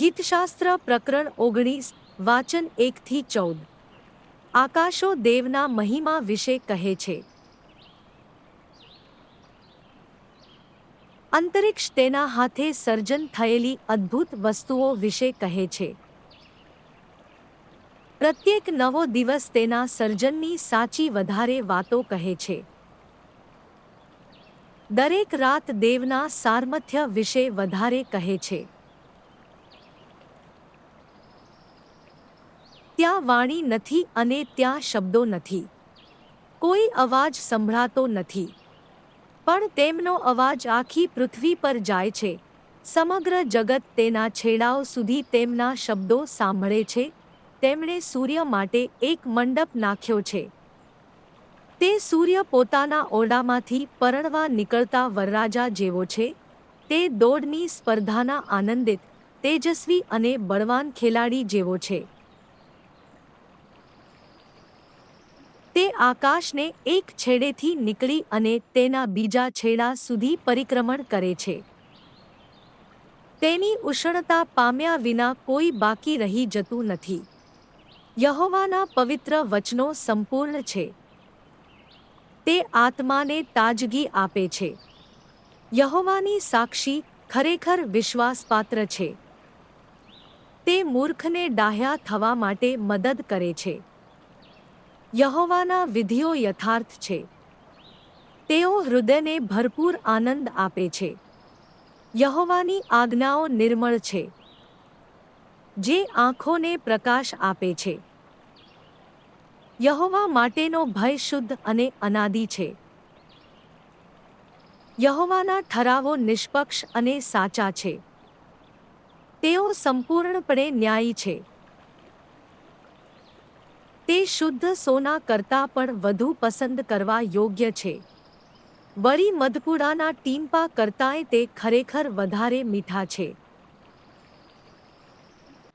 ગીતશાસ્ત્ર પ્રકરણ ઓગણીસ, વાચન એકથી ચૌદ. આકાશો દેવના મહિમા વિશે કહે છે. અંતરિક્ષ તેના હાથે સર્જન થયેલી અદ્ભુત વસ્તુઓ વિશે કહે છે. પ્રત્યેક નવો દિવસ તેના સર્જનની સાચી વધારે વાતો કહે છે. દરેક રાત દેવના સારમથ્ય વિશે વધારે કહે છે. ત્યાં વાણી નથી અને ત્યાં શબ્દો નથી. કોઈ અવાજ સંભળાતો નથી. પણ તેમનો અવાજ આખી પૃથ્વી પર જાય છે. સમગ્ર જગત તેના છેડાઓ સુધી તેમના શબ્દો સાંભળે છે. તેમણે સૂર્ય માટે એક મંડપ નાખ્યો છે. તે સૂર્ય પોતાના ઓરડામાંથી પરણવા નીકળતા વરરાજા જેવો છે. તે દોડની સ્પર્ધાના આનંદિત, તેજસ્વી અને બળવાન ખેલાડી જેવો છે. આકાશને એક છેડેથી નીકળી અને તેના બીજા છેડા સુધી પરિક્રમણ કરે છે. તેની ઉષ્ણતા પામ્યા વિના કોઈ બાકી રહી જતું નથી. યહોવાના પવિત્ર વચનો સંપૂર્ણ છે. તે આત્માને તાજગી આપે છે. યહોવાની સાક્ષી ખરેખર વિશ્વાસપાત્ર છે. તે મૂર્ખને ડાહ્યા થવા માટે મદદ કરે છે. યહોવાના વિધિઓ યથાર્થ છે. તેઓ હૃદયને ભરપૂર આનંદ આપે છે. યહોવાની આજ્ઞાઓ નિર્મળ છે. જે આંખોને પ્રકાશ આપે છે. યહોવા માટેનો ભય શુદ્ધ અને અનાદિ છે. યહોવાના ઠરાવો નિષ્પક્ષ અને સાચા છે. તેઓ સંપૂર્ણપણે ન્યાયી છે. તે શુદ્ધ સોના કરતાં પણ વધુ પસંદ કરવા યોગ્ય છે. વળી મધપુડાના ટીમ્પા કરતાંય તે ખરેખર વધારે મીઠા છે.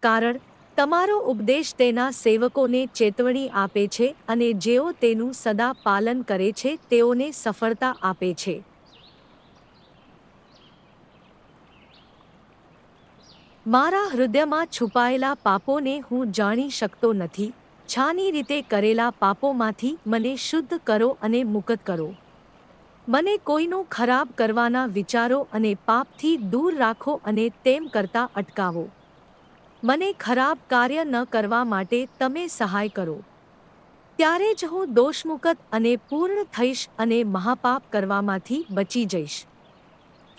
કારણ, તમારો ઉપદેશ તેના સેવકોને ચેતવણી આપે છે અને જેઓ તેનું સદા પાલન કરે છે તેઓને સફળતા આપે છે. મારા હૃદયમાં છુપાયેલા પાપોને હું જાણી શકતો નથી. છાની રીતે કરેલા પાપોમાંથી મને શુદ્ધ કરો અને મુક્ત કરો. મને કોઈનું ખરાબ કરવાના વિચારો અને પાપથી દૂર રાખો અને તેમ કરતા અટકાવો. મને ખરાબ કાર્ય ન કરવા માટે તમે સહાય કરો. ત્યારે જ હું દોષમુક્ત અને પૂર્ણ થઈશ અને મહાપાપ કરવામાંથી બચી જઈશ.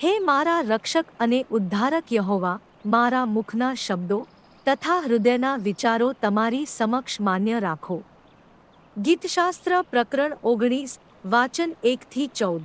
હે મારા રક્ષક અને ઉદ્ધારક યહોવા, મારા મુખના શબ્દો તથા હૃદયના વિચારો તમારી સમક્ષ માન્ય રાખો. ગીતશાસ્ત્ર પ્રકરણ ઓગણીસ વાચન એકથી ચૌદ.